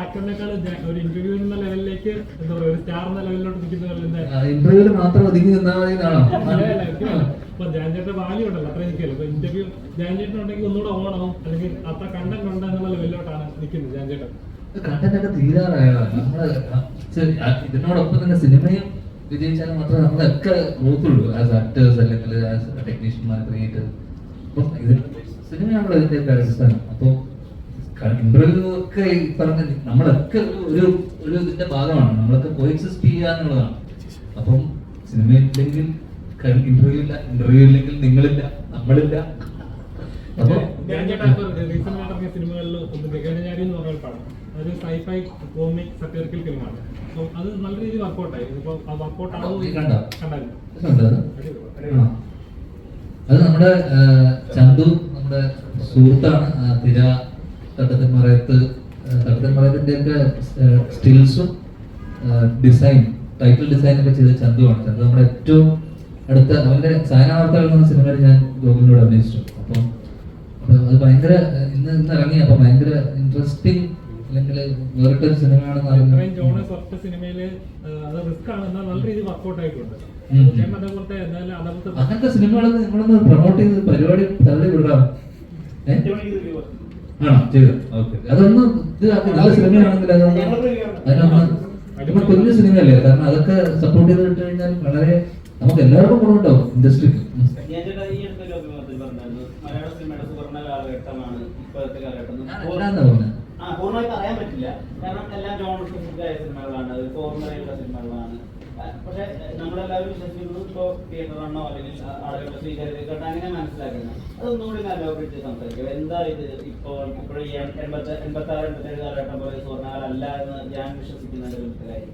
ആക്ടറിനേക്കാൾ ഒരു ഇന്റർവ്യൂ എന്ന ലെവലിലേക്ക് എന്താ പറയുക ഒരു സ്റ്റാർ എന്ന ലെവലിലോട്ട് നിൽക്കുന്ന എന്താ? മാത്രം ഒതുങ്ങി നിന്നാൽ എന്നാണോ? അല്ല, അല്ല, ഒരിക്കലുമല്ല. ഇപ്പൊ ജാൻചേട്ടന്റെ വാല്യൂ ഉണ്ടല്ലോ അത്ര നിൽക്കല്ലോ ഇപ്പൊ ഇന്റർവ്യൂ ഒന്നുകൂടെ ഓണാവും അല്ലെങ്കിൽ അത്ര കണ്ടം എന്നുള്ള ലെവലിലോട്ടാണ് നിൽക്കുന്നത് ജാൻചേട്ടൻ നമ്മൾ ഇതിനോടൊപ്പം തന്നെ സിനിമയും വിജയിച്ചാൽ മാത്രമേ നമ്മളൊക്കെ നോക്കുള്ളൂ. ആസ് ആക്ടേഴ്സ് അല്ലെങ്കിൽ ആസ് ടെക്നീഷ്യന്മാർ ക്രിയേറ്റേഴ്സ് അപ്പൊ സിനിമയാണല്ലോ ഇതിന്റെ അടിസ്ഥാനം. അപ്പൊ ഇന്റർവ്യൂ ഈ പറഞ്ഞ നമ്മളൊക്കെ ഒരു- ഒരു ഇതിന്റെ ഭാഗമാണ്. നമ്മളൊക്കെ കോഎക്സിസ്റ്റ് ചെയ്യുക എന്നുള്ളതാണ്. അപ്പം സിനിമയില്ലെങ്കിൽ ഇന്റർവ്യൂ ഇല്ല ഇന്റർവ്യൂ ഇല്ലെങ്കിൽ നിങ്ങളില്ല നമ്മളില്ല. അപ്പൊ ഞാൻ റീസെന്റ് സിനിമകളിൽ ഒന്ന് ഗഗനചാരി എന്ന് പറഞ്ഞ ഒരു പടം. അതൊരു സൈഫൈ കോമിക് സറ്ററിക്കൽ ഫിലിമാണ് അപ്പൊ അത് നല്ല രീതിയിൽ വർക്കൗട്ടായി ഇപ്പൊ ആ വർക്കൗട്ട്? കണ്ടായിരുന്നു. അത്? നമ്മുടെ ചന്തു നമ്മുടെ സുഹൃത്താണ് തിര തട്ടത്തിൻ മറയത്ത് തട്ടത്തിൻ മറയത്തിന്റെ ഒക്കെ സ്റ്റിൽസും ഡിസൈൻ ടൈറ്റിൽ ഡിസൈനൊക്കെ ചെയ്ത ചന്തുവാണ്. ചന്തു നമ്മുടെ ഏറ്റവും അടുത്ത അവന്റെ സായനാവാർത്തകൾ എന്ന സിനിമയിൽ ഞാൻ ഗോകുലിനോട് അഭിനയിച്ചു അപ്പം അത് ഭയങ്കര ഇന്ന് ഇന്ന് ഇറങ്ങി അപ്പൊ ഭയങ്കര ഇൻട്രസ്റ്റിംഗ് അല്ലെങ്കിൽ വേറിട്ടൊരു സിനിമയാണെന്ന് അറിയുന്നത് സിനിമയിൽ റിസ്ക് ആണ് എന്നാൽ നല്ല രീതിയിൽ വർക്കൗട്ട് ആയിട്ടുണ്ട്. അങ്ങനത്തെ സിനിമകളൊക്കെ നിങ്ങളൊന്ന് പ്രൊമോട്ട് ചെയ്ത് പരിപാടി തള്ളി വിടാം? ആണോ ചെയ്തു. ഓക്കെ. അതൊന്ന് നല്ല സിനിമയാണെങ്കിൽ അതൊന്ന് അതിനൊന്ന് നമ്മൾ കുഞ്ഞു സിനിമയല്ലേ? കാരണം അതൊക്കെ സപ്പോർട്ട് ചെയ്ത് ഇട്ട് കഴിഞ്ഞാൽ വളരെ നമുക്ക് എല്ലാവർക്കും ഗുണമുണ്ടാവും ഇൻഡസ്ട്രിക്ക് പൂർണമായി പറയാൻ പറ്റില്ല. കാരണം എല്ലാം ആയ സിനിമകളാണ്. ഫോർമുലയുള്ള സിനിമകളാണ്. പക്ഷെ നമ്മളെല്ലാവരും വിശ്വസിക്കുന്നത് ഇപ്പോ തിയേറ്ററാണോ അല്ലെങ്കിൽ ആളുകളുടെ സ്വീകാര്യതയൊക്കെ അങ്ങനെ മനസ്സിലാക്കുന്നത് അതൊന്നുകൂടി നല്ലോപിച്ച് സംസാരിക്കും. എന്താ ഇത്? ഇപ്പോൾ ഇപ്പോൾ ഈ എൺപത്തി എൺപത്തി ആറ് എൺപത്തേഴ് കാലഘട്ടം പോലെ സ്വർണകാലല്ല എന്ന് ഞാൻ വിശ്വസിക്കുന്ന ഒരു കാര്യം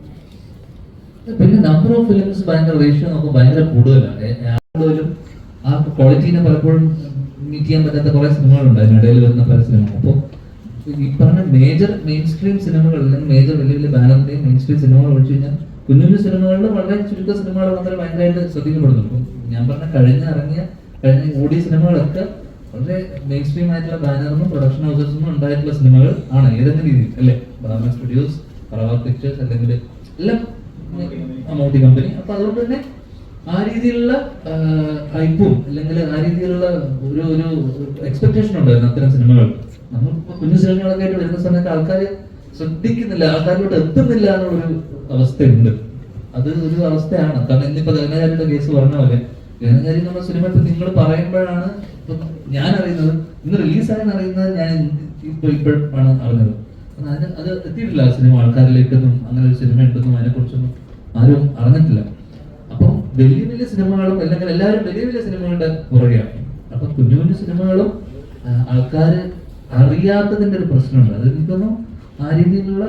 പിന്നെ നമ്പർ ഓഫ് ഫിലിംസ് ഭയങ്കര റേഷ്യോ നമുക്ക് ഭയങ്കര കൂടുതലാണ്. ഞാനും ആ ക്വാളിറ്റീനെ പലപ്പോഴും മീറ്റ് ചെയ്യാൻ പറ്റാത്ത കുറെ സിനിമകളുണ്ട്. അതിനിടയിൽ വരുന്ന പല സിനിമകൾ. അപ്പോൾ ഈ പറഞ്ഞ മേജർ മെയിൻ സ്ട്രീം സിനിമകൾ അല്ലെങ്കിൽ മേജർ വലിയ വലിയ ബാനറിന്റെയും മെയിൻ സ്ട്രീം സിനിമകൾ ഒഴിച്ചു കഴിഞ്ഞാൽ കുഞ്ഞു കുഞ്ഞു സിനിമകളിൽ വളരെ ചുരുക്ക സിനിമകൾ മാത്രമേ ഭയങ്കരമായിട്ട് ശ്രദ്ധിക്കപ്പെടുന്നു. ഞാൻ പറഞ്ഞ കഴിഞ്ഞ ഇറങ്ങിയ കഴിഞ്ഞ ഓടിയ സിനിമകളൊക്കെ വളരെ മെയിൻ സ്ട്രീം ആയിട്ടുള്ള ബാനറിനും പ്രൊഡക്ഷൻ ഹൗസസിനും ഉണ്ടായിട്ടുള്ള സിനിമകൾ ആണ് ഏതെങ്കിലും രീതിയിൽ അല്ലേ? ബ്രാഹ്മൺ സ്റ്റുഡിയോസ് പറവ പിക്ചേഴ്സ് അല്ലെങ്കിൽ എല്ലാം മൗട്ടി കമ്പനി അപ്പൊ അതുകൊണ്ട് തന്നെ ആ രീതിയിലുള്ള ഹൈപ്പും അല്ലെങ്കിൽ ആ രീതിയിലുള്ള ഒരു ഒരു എക്സ്പെക്ടേഷൻ ഉണ്ടായിരുന്നു അത്തരം സിനിമകൾ. നമ്മൾ കുഞ്ഞു സിനിമകളൊക്കെ ആയിട്ട് വരുന്ന സമയത്ത് ആൾക്കാർ ശ്രദ്ധിക്കുന്നില്ല ആൾക്കാരിലോട്ട് എത്തുന്നില്ല എന്നുള്ളൊരു അവസ്ഥയുണ്ട്. അത് ഒരു അവസ്ഥയാണ്. കാരണം ഇന്നിപ്പോ ഗഗനചാരിയുടെ കേസ് പറഞ്ഞ പോലെ ഗഗനചാരി നമ്മുടെ സിനിമ ഇപ്പൊ നിങ്ങൾ പറയുമ്പോഴാണ് ഞാൻ അറിയുന്നത് ഇന്ന് റിലീസായെന്ന് അറിയുന്നത് ഞാൻ ഇപ്പൊ ഇപ്പോഴാണ് അറിഞ്ഞത്. അതിന് അത് എത്തിയിട്ടില്ല ആ സിനിമ ആൾക്കാരിലേക്കൊന്നും അങ്ങനെ ഒരു സിനിമ ഉണ്ടെന്നും അതിനെ കുറിച്ചൊന്നും ആരും അറിഞ്ഞിട്ടില്ല. അപ്പം വലിയ വലിയ സിനിമകളും അല്ലെങ്കിൽ എല്ലാവരും വലിയ വലിയ സിനിമകളുടെ പുറകെയാണ്. അപ്പൊ കുഞ്ഞു കുഞ്ഞു സിനിമകളും ആൾക്കാർ അറിയാത്തതിന്റെ ഒരു പ്രശ്നമുണ്ട്. അത് എനിക്കൊന്നും ആ രീതിയിലുള്ള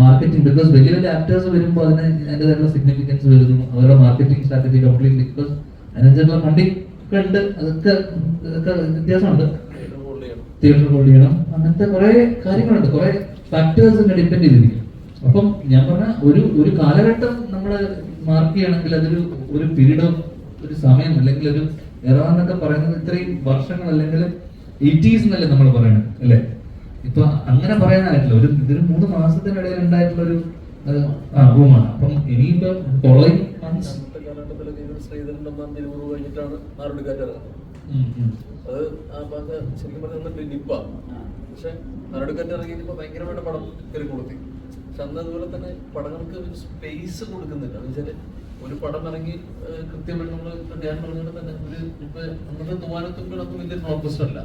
മാർക്കറ്റിംഗ് ബിക്കോസ് വലിയ വലിയ ആക്ടേഴ്സ് വരുമ്പോൾ അതിന് അതിന്റെതായിട്ടുള്ള സിഗ്നിഫിക്കൻസ് വരുന്നു. അവരുടെ മാർക്കറ്റിംഗ് സ്ട്രാറ്റജി കംപ്ലീറ്റ്ലി ബിക്കോസ് അതിനനുസരിച്ചുള്ള ഫണ്ടിങ് ഒക്കെ ഉണ്ട് അതൊക്കെ അതൊക്കെ വ്യത്യാസമുണ്ട്. തിയേറ്റർ ഹോൾഡ് ചെയ്യണം. അങ്ങനത്തെ കുറെ കാര്യങ്ങളുണ്ട്. കുറെ ഫാക്ടേഴ്സിനെ ഡിപ്പെൻഡ് ചെയ്തിരിക്കും അപ്പം ഞാൻ പറഞ്ഞ ഒരു ഒരു കാലഘട്ടം നമ്മൾ മാർക്ക് ചെയ്യണമെങ്കിൽ അതൊരു ഒരു പീരീഡ് ഓഫ് ഒരു സമയം അല്ലെങ്കിൽ ഒരു എറ എന്നൊക്കെ പറയുന്നത് ഇത്രയും വർഷങ്ങൾ അല്ലെങ്കിൽ എയ്റ്റീസ് എന്നല്ലേ നമ്മൾ പറയണം അല്ലേ? ഇപ്പൊ അങ്ങനെ പറയാനായിട്ടില്ല ഒരു ഇതിന് മൂന്ന് മാസത്തിനിടയിൽ ഉണ്ടായിട്ടുള്ള ഒരു റൂമാണ്. അപ്പം ഇനിയിപ്പോ തിരുവൂർ കഴിഞ്ഞിട്ടാണ് നാടുകാറ്റ് ഇറങ്ങുന്നത് അത് ആ ശരിക്കും പറഞ്ഞാൽ നിപ്പ പക്ഷെ നാടുകാറ്റ് ഇറങ്ങിയപ്പോ ഭയങ്കരമായിട്ട് പടം കയറി കൊടുത്തി. പക്ഷെ അന്ന് അതുപോലെ തന്നെ പടങ്ങൾക്ക് ഒരു സ്പേസ് കൊടുക്കുന്നില്ല. എന്ന് ഒരു പടം ഇറങ്ങി കൃത്യമായിട്ട് നമ്മൾ ഞാൻ പറഞ്ഞത് തന്നെ ഒരു ഇപ്പൊ അന്നത്തെ തൂവാനത്തുമ്പിളൊന്നും വലിയ ഫോക്കസ് അല്ല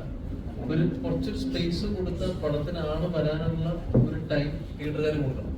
ഒരു കുറച്ചൊരു സ്പേസ് കൊടുത്ത പടത്തിനാണ് വരാനുള്ള ഒരു ടൈം തിയേറ്ററുകാർ കൊടുക്കണം.